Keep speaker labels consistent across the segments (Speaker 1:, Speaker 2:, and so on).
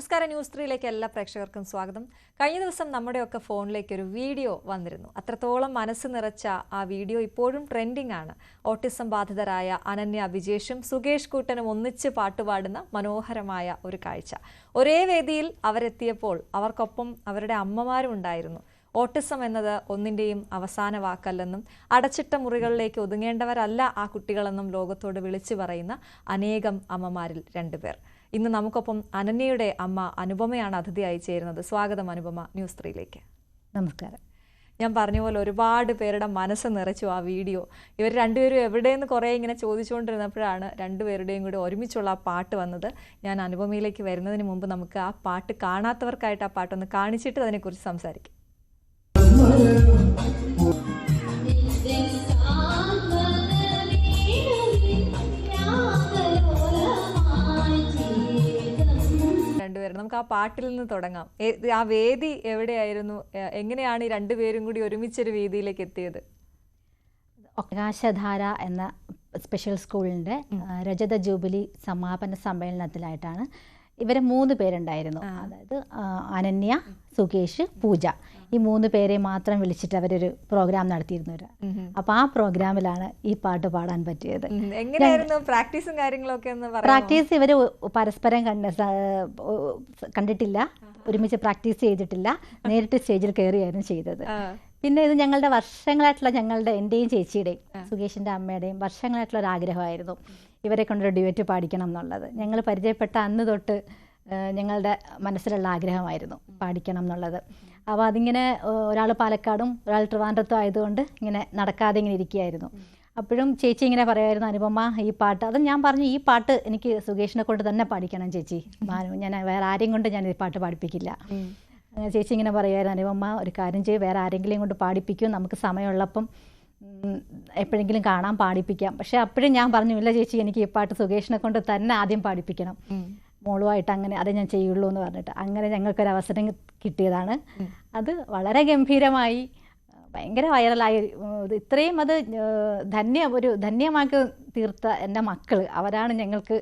Speaker 1: നമസ്കാരം ന്യൂസ് ത്രീയിലേക്ക് എല്ലാ പ്രേക്ഷകർക്കും സ്വാഗതം. കഴിഞ്ഞ ദിവസം നമ്മുടെയൊക്കെ ഫോണിലേക്ക് ഒരു വീഡിയോ വന്നിരുന്നു. അത്രത്തോളം മനസ്സ് നിറച്ച ആ വീഡിയോ ഇപ്പോഴും ട്രെൻഡിംഗ് ആണ്. ഓട്ടിസം ബാധിതരായ അനന്യ വിജേഷും സുകേഷ് കൂട്ടനും ഒന്നിച്ച് പാട്ടുപാടുന്ന മനോഹരമായ ഒരു കാഴ്ച. ഒരേ വേദിയിൽ അവരെത്തിയപ്പോൾ അവർക്കൊപ്പം അവരുടെ അമ്മമാരും ഉണ്ടായിരുന്നു. ഓട്ടിസം എന്നത് ഒന്നിന്റെയും അവസാന വാക്കല്ലെന്നും അടച്ചിട്ട മുറികളിലേക്ക് ഒതുങ്ങേണ്ടവരല്ല ആ കുട്ടികളെന്നും ലോകത്തോട് വിളിച്ചു പറയുന്ന അനേകം അമ്മമാരിൽ രണ്ടുപേർ. ഇന്ന് നമുക്കൊപ്പം അനന്യയുടെ അമ്മ അനുപമയാണ് അതിഥിയായി ചേരുന്നത് സ്വാഗതം അനുപമ ന്യൂസ് ത്രീയിലേക്ക്.
Speaker 2: നമസ്കാരം.
Speaker 1: ഞാൻ പറഞ്ഞ പോലെ ഒരുപാട് പേരുടെ മനസ്സ് നിറച്ചു ആ വീഡിയോ. ഇവർ രണ്ടുപേരും എവിടെയെന്ന് കുറേ ഇങ്ങനെ ചോദിച്ചുകൊണ്ടിരുന്നപ്പോഴാണ് രണ്ടുപേരുടെയും കൂടി ഒരുമിച്ചുള്ള ആ പാട്ട് വന്നത്. ഞാൻ അനുപമയിലേക്ക് വരുന്നതിന് മുമ്പ് നമുക്ക് ആ പാട്ട് കാണാത്തവർക്കായിട്ട് ആ പാട്ടൊന്ന് കാണിച്ചിട്ട് അതിനെക്കുറിച്ച് സംസാരിക്കാം. നമുക്ക് ആ പാട്ടിൽ നിന്ന് തുടങ്ങാം. ആ വേദി എവിടെയായിരുന്നു? എങ്ങനെയാണ് ഈ രണ്ടുപേരും കൂടി ഒരുമിച്ചൊരു വേദിയിലേക്ക് എത്തിയത്?
Speaker 2: ആകാശധാര എന്ന സ്പെഷ്യൽ സ്കൂളിന്റെ രജത ജൂബിലി സമാപന സമ്മേളനത്തിലായിട്ടാണ് ഇവരെ മൂന്ന് പേരുണ്ടായിരുന്നു. അതായത് അനന്യ സുകേഷ് പൂജ. ഈ മൂന്ന് പേരെ മാത്രം വിളിച്ചിട്ട് അവരൊരു പ്രോഗ്രാം നടത്തിയിരുന്നു അപ്പൊ ആ പ്രോഗ്രാമിലാണ് ഈ പാട്ട് പാടാൻ പറ്റിയത്.
Speaker 1: എങ്ങനെയായിരുന്നു പ്രാക്ടീസും കാര്യങ്ങളൊക്കെ
Speaker 2: പ്രാക്ടീസ് ഇവർ പരസ്പരം കണ്ട കണ്ടിട്ടില്ല. ഒരുമിച്ച് പ്രാക്ടീസ് ചെയ്തിട്ടില്ല. നേരിട്ട് സ്റ്റേജിൽ കയറിയായിരുന്നു ചെയ്തത്. പിന്നെ ഇത് ഞങ്ങളുടെ വർഷങ്ങളായിട്ടുള്ള ഞങ്ങളുടെ എന്റെയും ചേച്ചിയുടെയും സുകേഷിന്റെ അമ്മയുടെയും വർഷങ്ങളായിട്ടുള്ള ഒരു ആഗ്രഹമായിരുന്നു. ഇവരെ കൊണ്ടൊരു ഡ്യുവറ്റ് പാടിക്കണം എന്നുള്ളത്. ഞങ്ങൾ പരിചയപ്പെട്ട അന്ന് തൊട്ട് ഞങ്ങളുടെ മനസ്സിലുള്ള ആഗ്രഹമായിരുന്നു പാടിക്കണം എന്നുള്ളത്. അപ്പോൾ അതിങ്ങനെ ഒരാൾ പാലക്കാടും ഒരാൾ ട്രിവാൻഡ്രത്തും ആയതുകൊണ്ട് ഇങ്ങനെ നടക്കാതെ ഇങ്ങനെ ഇരിക്കുകയായിരുന്നു. അപ്പോഴും ചേച്ചി ഇങ്ങനെ പറയുമായിരുന്നു അനുപമ ഈ പാട്ട് അത് ഞാൻ പറഞ്ഞു ഈ പാട്ട് എനിക്ക് സുകേഷിനെ കൊണ്ട് തന്നെ പാടിക്കണം ചേച്ചി. ഞാൻ വേറെ ആരെയും കൊണ്ട് ഞാൻ ഈ പാട്ട് പാടിപ്പിക്കില്ല. ചേച്ചി ഇങ്ങനെ പറയുമായിരുന്നു അനുപമ ഒരു കാര്യം ചെയ്യും വേറെ ആരെങ്കിലും കൊണ്ട് പാടിപ്പിക്കും നമുക്ക് സമയമുള്ളപ്പം എപ്പോഴെങ്കിലും കാണാൻ പാടിപ്പിക്കാം. പക്ഷെ അപ്പോഴും ഞാൻ പറഞ്ഞു ഇല്ല ചേച്ചി എനിക്ക് ഈ പാട്ട് സുകേഷിനെ കൊണ്ട് തന്നെ ആദ്യം പാടിപ്പിക്കണം. മോളുമായിട്ട് അങ്ങനെ അതേ ഞാൻ ചെയ്യുള്ളൂ എന്ന് പറഞ്ഞിട്ട്. അങ്ങനെ ഞങ്ങൾക്കൊരു അവസരം കിട്ടിയതാണ് അത് വളരെ ഗംഭീരമായി ഭയങ്കര വൈറലായി. ഇത് ഇത്രയും അത് ധന്യ ഒരു ധന്യമാക്കി തീർത്ത എന്റെ മക്കൾ. അവരാണ് ഞങ്ങൾക്ക്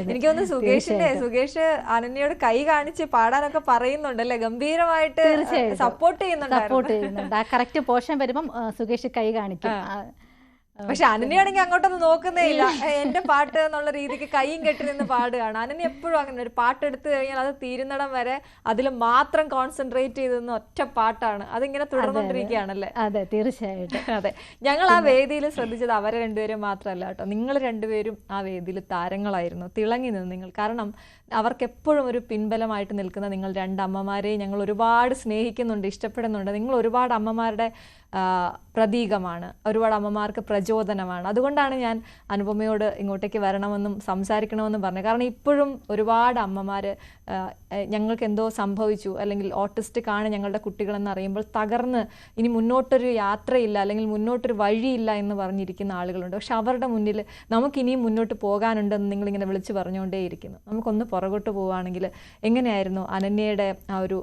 Speaker 1: എനിക്ക് തോന്നുന്നു സുകേഷിന്റെ സുഗേഷ് അനന്യയോട് കൈ കാണിച്ച് പാടാനൊക്കെ പറയുന്നുണ്ട് അല്ലെ?
Speaker 2: ഗംഭീരമായിട്ട്
Speaker 1: സപ്പോർട്ട് ചെയ്യുന്നുണ്ട്
Speaker 2: സപ്പോർട്ട് ചെയ്യുന്നുണ്ട്. ആ കറക്റ്റ് പോഷൻ വരുമ്പം സുഗേഷ് സുകേഷ് കൈ കാണിക്കും.
Speaker 1: പക്ഷെ അനന്യാണെങ്കിൽ അങ്ങോട്ടൊന്നും നോക്കുന്നേ ഇല്ല. എന്റെ പാട്ട് എന്നുള്ള രീതിക്ക് കൈയും കെട്ടി നിന്ന് പാടുകയാണ്. അനന്യ എപ്പോഴും അങ്ങനെ ഒരു പാട്ട് എടുത്തു കഴിഞ്ഞാൽ അത് തീരുന്നിടം വരെ അതിൽ മാത്രം കോൺസെൻട്രേറ്റ് ചെയ്ത് നിന്ന് ഒറ്റ പാട്ടാണ്. അതിങ്ങനെ തുടർന്നുകൊണ്ടിരിക്കുകയാണല്ലേ?
Speaker 2: അതെ. തീർച്ചയായിട്ടും.
Speaker 1: അതെ. ഞങ്ങൾ ആ വേദിയിൽ ശ്രദ്ധിച്ചത് അവരെ രണ്ടുപേരും മാത്രമല്ല കേട്ടോ. നിങ്ങൾ രണ്ടുപേരും ആ വേദിയിൽ താരങ്ങളായിരുന്നു. തിളങ്ങി നിന്ന് നിങ്ങൾ. കാരണം അവർക്ക് എപ്പോഴും ഒരു പിൻബലമായിട്ട് നിൽക്കുന്ന നിങ്ങൾ രണ്ട് അമ്മമാരെ ഞങ്ങൾ ഒരുപാട് സ്നേഹിക്കുന്നുണ്ട് ഇഷ്ടപ്പെടുന്നുണ്ട്. നിങ്ങൾ ഒരുപാട് അമ്മമാരുടെ പ്രതീകമാണ്. ഒരുപാട് അമ്മമാർക്ക് പ്രചോദനമാണ്. അതുകൊണ്ടാണ് ഞാൻ അനുപമയോട് ഇങ്ങോട്ടേക്ക് വരണമെന്നും സംസാരിക്കണമെന്നും പറഞ്ഞത്. കാരണം ഇപ്പോഴും ഒരുപാട് അമ്മമാർ ഞങ്ങൾക്ക് എന്തോ സംഭവിച്ചു. അല്ലെങ്കിൽ ഓട്ടിസ്റ്റിക് ആണ് ഞങ്ങളുടെ കുട്ടികളെന്ന് അറിയുമ്പോൾ തകർന്ന് ഇനി മുന്നോട്ടൊരു യാത്രയില്ല അല്ലെങ്കിൽ മുന്നോട്ടൊരു വഴിയില്ല എന്ന് പറഞ്ഞിരിക്കുന്ന ആളുകളുണ്ട്. പക്ഷെ അവരുടെ മുന്നിൽ നമുക്കിനിയും മുന്നോട്ട് പോകാനുണ്ടെന്ന് നിങ്ങളിങ്ങനെ വിളിച്ചു പറഞ്ഞുകൊണ്ടേയിരിക്കുന്നു. നമുക്കൊന്ന് പുറകോട്ട് പോവുകയാണെങ്കിൽ എങ്ങനെയായിരുന്നു അനന്യയുടെ ആ ഒരു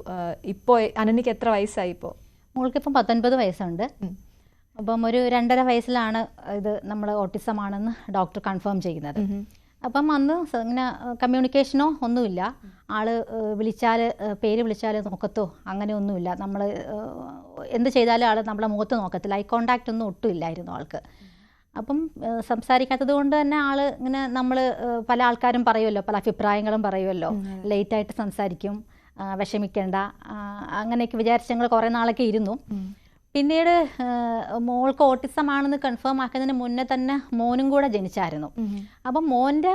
Speaker 1: ഇപ്പോൾ അനന്യക്ക് എത്ര വയസ്സായി ഇപ്പോൾ
Speaker 2: മോൾക്കിപ്പം പത്തൊൻപത് വയസ്സുണ്ട്. അപ്പം ഒരു രണ്ടര വയസ്സിലാണ് ഇത് നമ്മൾ ഓട്ടിസം ആണെന്ന് ഡോക്ടർ കൺഫേം ചെയ്യുന്നത്. അപ്പം അന്ന് ഇങ്ങനെ കമ്മ്യൂണിക്കേഷനോ ഒന്നുമില്ല. ആൾ വിളിച്ചാൽ പേര് വിളിച്ചാൽ നോക്കത്തോ അങ്ങനെ ഒന്നുമില്ല. നമ്മൾ എന്ത് ചെയ്താലും ആൾ നമ്മളെ മുഖത്ത് നോക്കത്തില്ല. ഐ കോണ്ടാക്റ്റ് ഒന്നും ഒട്ടും ഇല്ലായിരുന്നു ആൾക്ക്. അപ്പം സംസാരിക്കാത്തത് കൊണ്ട് തന്നെ ആൾ ഇങ്ങനെ നമ്മൾ പല ആൾക്കാരും പറയുമല്ലോ പല അഭിപ്രായങ്ങളും പറയുമല്ലോ ലേറ്റായിട്ട് സംസാരിക്കും. വിഷമിക്കേണ്ട. അങ്ങനെയൊക്കെ വിചാരിച്ച് ഞങ്ങൾ കുറേ നാളൊക്കെ ഇരുന്നു. പിന്നീട് മോൾക്ക് ഓട്ടിസം ആണെന്ന് കൺഫേം ആക്കുന്നതിന് മുന്നേ തന്നെ മോനും കൂടെ ജനിച്ചായിരുന്നു. അപ്പം മോന്റെ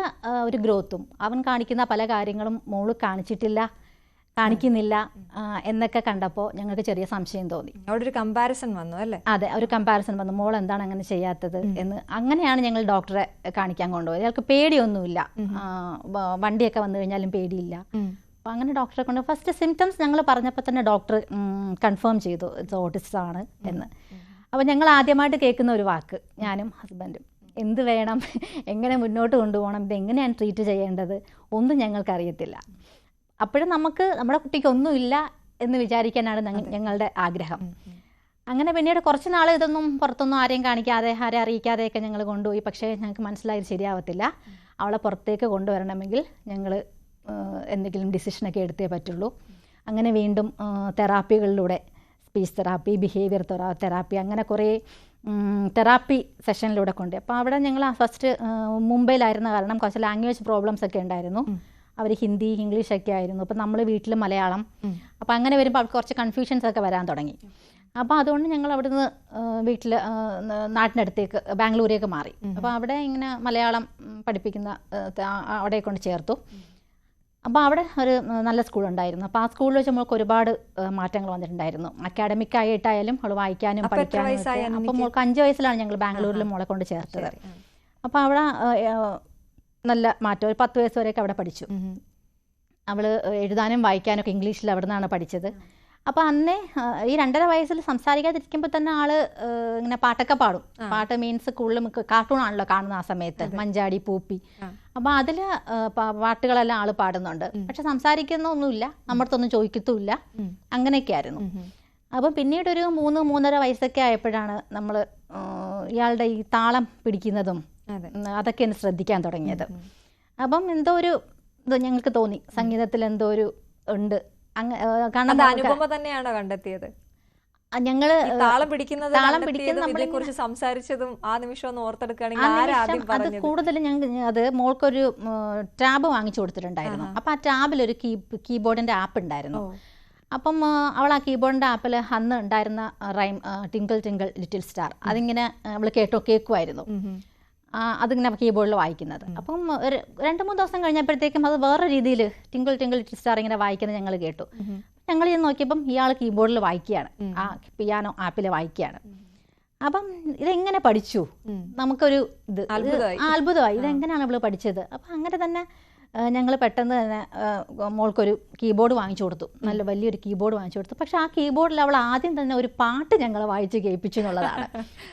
Speaker 2: ഒരു ഗ്രോത്തും അവൻ കാണിക്കുന്ന പല കാര്യങ്ങളും മോൾ കാണിച്ചിട്ടില്ല കാണിക്കുന്നില്ല എന്നൊക്കെ കണ്ടപ്പോൾ ഞങ്ങൾക്ക് ചെറിയ സംശയം തോന്നി.
Speaker 1: അവിടെ ഒരു കമ്പാരിസൺ വന്നു അല്ലേ?
Speaker 2: അതെ ഒരു കമ്പാരിസൺ വന്നു. മോൾ എന്താണ് അങ്ങനെ ചെയ്യാത്തത് എന്ന് അങ്ങനെയാണ് ഞങ്ങൾ ഡോക്ടറെ കാണിക്കാൻ കൊണ്ടുപോയത്. അയാൾക്ക് പേടിയൊന്നുമില്ല. വണ്ടിയൊക്കെ വന്നു കഴിഞ്ഞാലും പേടിയില്ല. അപ്പോൾ അങ്ങനെ ഡോക്ടറെ കൊണ്ട് ഫസ്റ്റ് സിംറ്റംസ് ഞങ്ങൾ പറഞ്ഞപ്പോൾ തന്നെ ഡോക്ടർ കൺഫേം ചെയ്തു ഇത് ഓട്ടിസ്റ്റ് ആണ് എന്ന്. അപ്പോൾ ഞങ്ങൾ ആദ്യമായിട്ട് കേൾക്കുന്ന ഒരു വാക്ക് ഞാനും ഹസ്ബൻഡും എന്ത് വേണം? എങ്ങനെ മുന്നോട്ട് കൊണ്ടുപോകണം? ഇത് എങ്ങനെയാണ് ട്രീറ്റ് ചെയ്യേണ്ടത്? ഒന്നും ഞങ്ങൾക്കറിയത്തില്ല അപ്പോഴും നമുക്ക് നമ്മുടെ കുട്ടിക്ക് ഒന്നുമില്ല എന്ന് വിചാരിക്കാനാണ് ഞങ്ങളുടെ ആഗ്രഹം. അങ്ങനെ പിന്നീട് കുറച്ച് നാൾ ഇതൊന്നും പുറത്തൊന്നും ആരെയും കാണിക്കാതെ ആരെ അറിയിക്കാതെയൊക്കെ ഞങ്ങൾ കൊണ്ടുപോയി. പക്ഷേ ഞങ്ങൾക്ക് മനസ്സിലായത് ശരിയാവത്തില്ല. അവളെ പുറത്തേക്ക് കൊണ്ടുവരണമെങ്കിൽ ഞങ്ങൾ എന്തെങ്കിലും ഡിസിഷനൊക്കെ എടുത്തേ പറ്റുള്ളൂ. അങ്ങനെ വീണ്ടും തെറാപ്പികളിലൂടെ സ്പീച്ച് തെറാപ്പി ബിഹേവിയർ തെറാപ്പി അങ്ങനെ കുറേ തെറാപ്പി സെഷനിലൂടെ കൊണ്ട്. അപ്പോൾ അവിടെ ഞങ്ങൾ ഫസ്റ്റ് മുംബൈയിലായിരുന്ന കാരണം കുറച്ച് ലാംഗ്വേജ് പ്രോബ്ലംസ് ഒക്കെ ഉണ്ടായിരുന്നു. അവർ ഹിന്ദി ഇംഗ്ലീഷ് ഒക്കെ ആയിരുന്നു. അപ്പോൾ നമ്മൾ വീട്ടിൽ മലയാളം. അപ്പോൾ അങ്ങനെ വരുമ്പോൾ അവർക്ക് കുറച്ച് കൺഫ്യൂഷൻസ് ഒക്കെ വരാൻ തുടങ്ങി. അപ്പോൾ അതുകൊണ്ട് ഞങ്ങൾ അവിടുന്ന് വീട്ടിൽ നാട്ടിനടുത്തേക്ക് ബാംഗ്ലൂരേക്ക് മാറി. അപ്പോൾ അവിടെ ഇങ്ങനെ മലയാളം പഠിപ്പിക്കുന്ന അവിടെ കൊണ്ട് ചേർത്തു. അപ്പോൾ അവിടെ ഒരു നല്ല സ്കൂളുണ്ടായിരുന്നു. അപ്പോൾ ആ സ്കൂളിൽ വെച്ച് നമ്മൾക്ക് ഒരുപാട് മാറ്റങ്ങൾ വന്നിട്ടുണ്ടായിരുന്നു. അക്കാഡമിക് ആയിട്ടായാലും അവൾ വായിക്കാനും പഠിക്കാനും അപ്പോൾ? മോൾക്ക് അഞ്ച് വയസ്സിലാണ് ഞങ്ങൾ ബാംഗ്ലൂരിൽ മോളെ കൊണ്ട് ചേർത്തത്. അപ്പോൾ അവിടെ നല്ല മാറ്റം. ഒരു പത്ത് വയസ്സ് വരെയൊക്കെ അവിടെ പഠിച്ചു. അവൾ എഴുതാനും വായിക്കാനും ഒക്കെ ഇംഗ്ലീഷിൽ അവിടെ നിന്നാണ് പഠിച്ചത് അപ്പോൾ അന്നേ ഈ രണ്ടര വയസ്സിൽ സംസാരിക്കാതിരിക്കുമ്പോൾ തന്നെ ആൾ ഇങ്ങനെ പാട്ടൊക്കെ പാടും. പാട്ട് മീൻസ് കൂടുതലും കാർട്ടൂൺ ആണല്ലോ കാണുന്ന ആ സമയത്ത് മഞ്ചാടി പൂപ്പി.
Speaker 1: അപ്പൊ
Speaker 2: അപ്പോൾ അതിൽ പാട്ടുകളെല്ലാം ആൾ പാടുന്നുണ്ട്. പക്ഷെ സംസാരിക്കുന്നൊന്നുമില്ല. നമ്മുടെ അടുത്തൊന്നും ചോദിക്കത്തുമില്ല അങ്ങനെയൊക്കെ ആയിരുന്നു അപ്പം പിന്നീട് ഒരു മൂന്ന് മൂന്നര വയസ്സൊക്കെ ആയപ്പോഴാണ് നമ്മൾ ഇയാളുടെ ഈ താളം പിടിക്കുന്നതും
Speaker 1: അതെ.
Speaker 2: അതൊക്കെ ഒന്ന് ശ്രദ്ധിക്കാൻ തുടങ്ങിയത്. അപ്പം എന്തോ ഒരു ഇത് ഞങ്ങൾക്ക് തോന്നി. സംഗീതത്തിൽ എന്തോ ഒരു ഉണ്ട്
Speaker 1: അനുപമ തന്നെയാണോ കണ്ടെത്തിയത്? ഞങ്ങൾ താളം പിടിക്കുന്നത്
Speaker 2: താളം പിടിക്കുന്നത് നമ്മളിങ്ങനെ-
Speaker 1: ഇതിനെക്കുറിച്ച് സംസാരിച്ചതും ആ നിമിഷം ഒന്ന് ഓർത്തെടുക്കുകയാണെങ്കിൽ
Speaker 2: അത്
Speaker 1: കൂടുതലും
Speaker 2: കൂടുതൽ ഞങ്ങൾ അത് മോൾക്കൊരു ടാബ് വാങ്ങിച്ചു കൊടുത്തിട്ടുണ്ടായിരുന്നു. അപ്പൊ ആ ടാബിൽ ഒരു കീ കീബോർഡിന്റെ ആപ്പ് ഉണ്ടായിരുന്നു. അപ്പം അവൾ ആ കീബോർഡിന്റെ ആപ്പിൽ അന്ന് ഉണ്ടായിരുന്ന rhyme twinkle twinkle little star അതിങ്ങനെ അവൾ കേട്ടോ കേൾക്കുമായിരുന്നു അതിങ്ങനെ കീബോർഡിൽ വായിക്കുന്നത്. അപ്പം ഒരു രണ്ട് മൂന്ന് ദിവസം കഴിഞ്ഞപ്പോഴത്തേക്കും അത് വേറെ രീതിയിൽ ടിങ്കിൾ ടിങ്കിൾ സ്റ്റാർ ഇങ്ങനെ വായിക്കുന്നത് ഞങ്ങൾ കേട്ടു. ഞങ്ങൾ ഇത് നോക്കിയപ്പം ഇയാൾ കീബോർഡിൽ വായിക്കുകയാണ്. ആ പിയാനോ ആപ്പിൽ വായിക്കുകയാണ്. അപ്പം ഇതെങ്ങനെ പഠിച്ചു. നമുക്കൊരു ഇത്
Speaker 1: അത്ഭുതമായി.
Speaker 2: ഇതെങ്ങനെയാണ് അവൾ പഠിച്ചത്? അപ്പം അങ്ങനെ തന്നെ ഞങ്ങൾ പെട്ടെന്ന് തന്നെ മോൾക്കൊരു കീബോർഡ് വാങ്ങിച്ചു കൊടുത്തു. നല്ല വലിയൊരു കീബോർഡ് വാങ്ങിച്ചു കൊടുത്തു. പക്ഷെ ആ കീബോർഡിൽ അവൾ ആദ്യം തന്നെ ഒരു പാട്ട് ഞങ്ങൾ വായിച്ച് കേൾപ്പിച്ചു എന്നുള്ളതാണ്.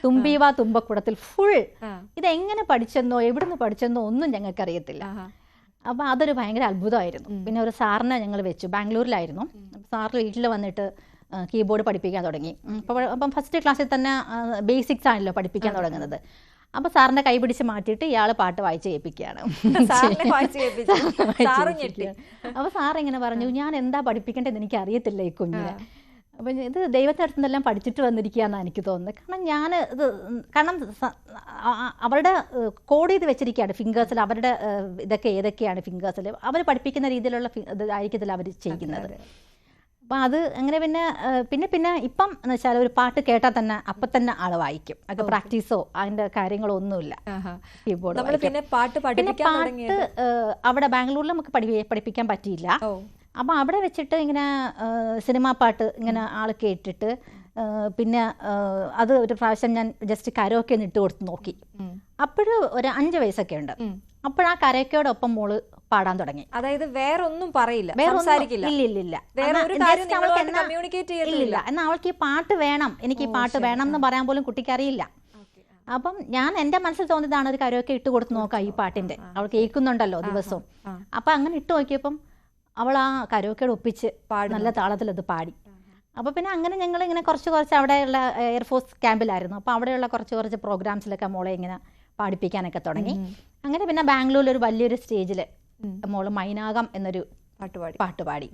Speaker 2: തുമ്പീവ തുമ്പക്കുടത്തിൽ ഫുൾ. ഇതെങ്ങനെ പഠിച്ചെന്നോ എവിടുന്ന് പഠിച്ചെന്നോ ഒന്നും ഞങ്ങൾക്കറിയത്തില്ല. അപ്പോൾ അതൊരു ഭയങ്കര അത്ഭുതമായിരുന്നു. പിന്നെ ഒരു സാറിനെ ഞങ്ങൾ വെച്ചു. ബാംഗ്ലൂരിലായിരുന്നു. സാർ വീട്ടിൽ വന്നിട്ട് കീബോർഡ് പഠിപ്പിക്കാൻ തുടങ്ങി. അപ്പോൾ അപ്പം ഫസ്റ്റ് ക്ലാസ്സിൽ തന്നെ ബേസിക്സ് ആണല്ലോ പഠിപ്പിക്കാൻ തുടങ്ങുന്നത്. അപ്പോൾ സാറിന്റെ കൈ പിടിച്ച് മാറ്റിയിട്ട് ഇയാൾ പാട്ട് വായിച്ച് കേൾപ്പിക്കുകയാണ്. അപ്പൊ സാർ ഇങ്ങനെ പറഞ്ഞു ഞാൻ എന്താ പഠിപ്പിക്കേണ്ടതെന്ന് എനിക്ക് അറിയത്തില്ല ഈ കുഞ്ഞിനെ. അപ്പം ഇത് ദൈവത്തെ അടുത്ത് നിന്നെല്ലാം പഠിച്ചിട്ട് വന്നിരിക്കുകയെന്നാണ് എനിക്ക് തോന്നുന്നത്. കാരണം ഞാൻ ഇത് കാരണം അവരുടെ കോഡ് ചെയ്ത് വെച്ചിരിക്കുകയാണ് ഫിംഗേഴ്സിൽ അവരുടെ ഇതൊക്കെ ഏതൊക്കെയാണ് ഫിംഗേഴ്സിൽ അവർ പഠിപ്പിക്കുന്ന രീതിയിലുള്ള ഇതായിരിക്കത്തില്ല ഇത് ആയിരിക്കത്തില്ല അവർ ചെയ്യുന്നത്. അപ്പം അത് അങ്ങനെ പിന്നെ പിന്നെ പിന്നെ ഇപ്പം എന്ന് വെച്ചാൽ ഒരു പാട്ട് കേട്ടാൽ തന്നെ അപ്പം തന്നെ ആൾ വായിക്കും. അത് പ്രാക്ടീസോ അതിന്റെ കാര്യങ്ങളോ ഒന്നുമില്ല കീബോർഡ്
Speaker 1: പിന്നെ പാട്ട്
Speaker 2: പിന്നെ പാട്ട് അവിടെ ബാംഗ്ലൂരിൽ നമുക്ക് പഠി പഠിപ്പിക്കാൻ പറ്റിയില്ല. അപ്പൊ അവിടെ വെച്ചിട്ട് ഇങ്ങനെ സിനിമാ പാട്ട് ഇങ്ങനെ ആൾ കേട്ടിട്ട് പിന്നെ അത് ഒരു പ്രാവശ്യം ഞാൻ ജസ്റ്റ് കരോക്കെ ഒന്ന് ഇട്ട് കൊടുത്ത് നോക്കി. അപ്പോഴും ഒരു അഞ്ച് വയസ്സൊക്കെ ഉണ്ട്. അപ്പോഴാ കരയോടൊപ്പം മോൾ പാടാൻ തുടങ്ങി.
Speaker 1: അതായത് വേറൊന്നും പറയില്ല വേറൊന്നും
Speaker 2: ഇല്ല ഇല്ല ഇല്ല. ഇല്ലില്ല
Speaker 1: ചെയ്യത്തുമില്ല.
Speaker 2: എന്നാൽ അവൾക്ക് ഈ പാട്ട് വേണം. എനിക്ക് ഈ പാട്ട് വേണം എന്ന് പറയാൻ പോലും കുട്ടിക്ക് അറിയില്ല അപ്പം ഞാൻ എന്റെ മനസ്സിൽ തോന്നിയതാണ് ഒരു കരോക്കെ ഇട്ട് കൊടുത്ത് നോക്കാം ഈ പാട്ടിന്റെ അവൾ കേൾക്കുന്നുണ്ടല്ലോ ദിവസവും. അപ്പൊ അങ്ങനെ ഇട്ട് നോക്കിയപ്പം അവൾ ആ കരോക്കയുടെ ഒപ്പിച്ച് പാടി നല്ല താളത്തിൽ അത് പാടി. അപ്പോൾ പിന്നെ അങ്ങനെ ഞങ്ങൾ ഇങ്ങനെ കുറച്ച് കുറച്ച് അവിടെയുള്ള എയർഫോഴ്സ് ക്യാമ്പിലായിരുന്നു അപ്പോൾ അവിടെയുള്ള കുറച്ച് കുറച്ച് പ്രോഗ്രാംസിലൊക്കെ മോളെ ഇങ്ങനെ പാടിപ്പിക്കാനൊക്കെ തുടങ്ങി. അങ്ങനെ പിന്നെ ബാംഗ്ലൂരിൽ ഒരു വലിയൊരു സ്റ്റേജിൽ മോൾ മൈനാകം എന്നൊരു
Speaker 1: പാട്ടുപാടി
Speaker 2: പാട്ടുപാടി